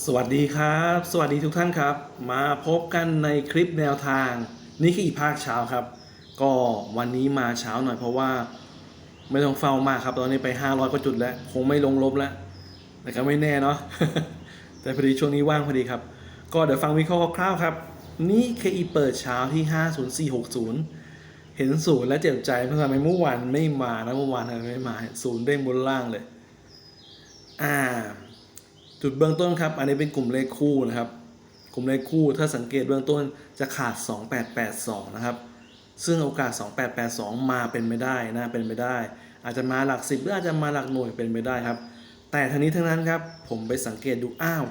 สวัสดีครับ สวัสดีทุกท่านครับ มาพบกันในคลิปแนวทาง นี่คืออีกภาคเช้าครับ ก็วันนี้มาเช้าหน่อยเพราะว่า ไม่ต้องเฝ้ามากครับ ตอนนี้ไป 500กว่าจุดแล้ว คงไม่ลงลบแล้ว แต่ก็ไม่แน่เนาะแต่พอดีช่วงนี้ว่างพอดีครับ ก็เดี๋ยวฟังวิเคราะห์คร่าวๆครับ นี่คืออีเปิดเช้าที่ 50460 เห็นศูนย์และเจ็บใจเพราะทำไมเมื่อวานไม่มานะเมื่อวานทำไมไม่มาศูนย์เด้งบนล่างเลย อ่า จุดเบื้องต้นครับ อันนี้เป็นกลุ่มเลขคู่นะครับ กลุ่มเลขคู่ถ้าสังเกตเบื้องต้นจะขาด 2882 นะครับ ซึ่งโอกาส 2882 มาเป็นไม่ได้นะเป็นไปได้ อาจจะมาหลักสิบหรืออาจจะมาหลักหน่วยเป็นไปได้ครับ แต่ทั้งนี้ทั้งนั้นครับ ผมไปสังเกตดูอ้าว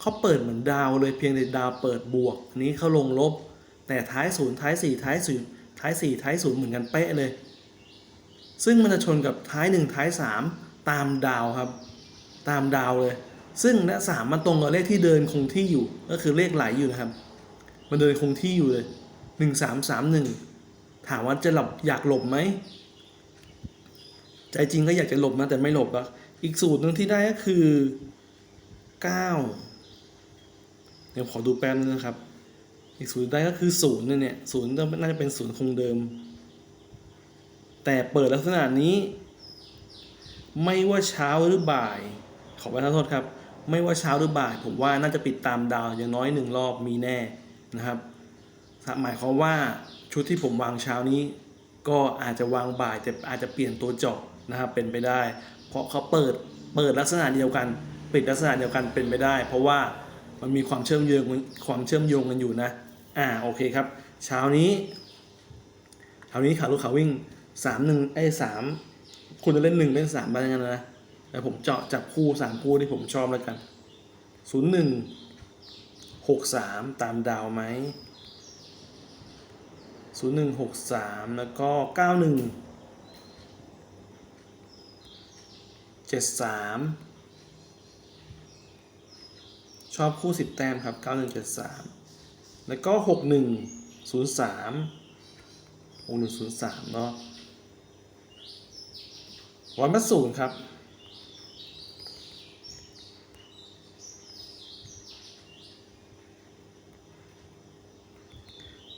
เขาเปิดเหมือนดาวเลยเพียงแต่ดาวเปิดบวก นี้เขาลงลบ แต่ท้ายศูนย์ท้ายสี่ท้ายศูนย์ท้ายสี่ท้ายศูนย์เหมือนกันเป๊ะเลย ซึ่งมันจะชนกับท้ายหนึ่งท้ายสามตามดาวครับ ตามดาวเลย ซึ่งนะสามมันตรงกับเลขที่เดินคงที่อยู่ ก็คือเลขไหลอยู่นะครับ มันเดินคงที่อยู่เลยหนึ่งสามสามหนึ่งถามว่าจะหลบอยากหลบไหมใจจริงก็อยากจะหลบนะแต่ไม่หลบอะอีกสูตรหนึ่งที่ได้ก็คือเก้าเดี๋ยวขอดูแป๊บนึงนะครับ อีกศูนย์ได้ก็คือศูนย์เนี่ยเนี่ยศูนย์น่าจะเป็นศูนย์คงเดิม แต่เปิดลักษณะนี้ ไม่ว่าเช้าหรือบ่าย ขอประทานโทษครับ ไม่ว่าเช้าหรือบ่าย ผมว่าน่าจะปิดตามดาวอย่างน้อยหนึ่งรอบมีแน่นะครับหมายความว่าชุดที่ผมวางเช้านี้ ก็อาจจะวางบ่ายแต่อาจจะเปลี่ยนตัวเจาะนะครับเป็นไปได้ เพราะเขาเปิดเปิดลักษณะเดียวกันปิดลักษณะเดียวกันเป็นไปได้ เพราะว่ามันมีความเชื่อมโยงความเชื่อมโยงกันอยู่นะอ่าโอเคครับ เช้านี้เช้านี้ขาลูกขาวิ่งสามหนึ่งไอ้สามคุณจะเล่นหนึ่งเล่นสามไปยังไงนะ แต่ผมเจาะจับคู่สามคู่ที่ผมชอบแล้วกันศูนย์หนึ่งหกสามตามดาวไหมศูนย์หนึ่งหกสามแล้วก็เก้าหนึ่งเจ็ดสามชอบคู่สิบแต้มครับเก้าหนึ่งเจ็ดสามแล้วก็หกหนึ่งศูนย์สามหกหนึ่งศูนย์สามเนาะวันพัศูนย์ครับ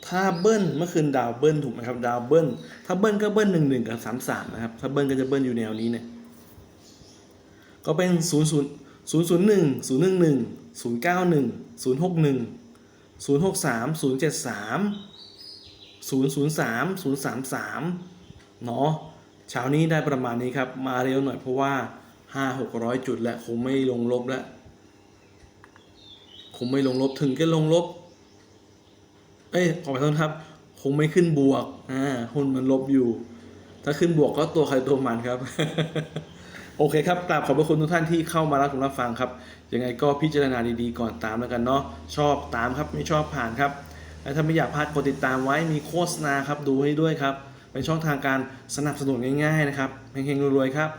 ถ้าเบิ้ลเมื่อคืนดาวเบิ้ลถูกไหมครับดาวเบิ้ลถ้าเบิ้ลก็เบิ้ลหนึ่งหนึ่งกับสามสามนะครับถ้าเบิ้ลก็จะเบิ้ลอยู่แนวนี้เนี่ยก็เป็นศูนย์ศูนย์ศูนย์ศูนย์หนึ่งศูนย์หนึ่งหนึ่งศูนย์เก้าหนึ่งศูนย์หกหนึ่งศูนย์หกสามศูนย์เจ็ดสามศูนย์ศูนย์สามศูนย์สามสามเนาะเช้านี้ได้ประมาณนี้ครับ มาเร็วหน่อยเพราะว่าห้าหกร้อยจุดแล้วคงไม่ลงลบแล้วคงไม่ลงลบถึงจะลงลบ เอ้ยขอประทานครับ คงไม่ขึ้นบวกอ่าหุ้นมันลบอยู่ ถ้าขึ้นบวกก็ตัวใครตัวมันครับ โอเคครับกราบขอบพระคุณทุกท่านที่เข้ามารับชมรับฟังครับ ยังไงก็พิจารณาดีๆก่อนตามแล้วกันเนาะชอบตามครับไม่ชอบผ่านครับและถ้าไม่อยากพลาดกดติดตามไว้มีโฆษณาครับดูให้ด้วยครับ เป็นช่องทางการสนับสนุนง่ายๆนะครับเฮงๆรวยๆครับ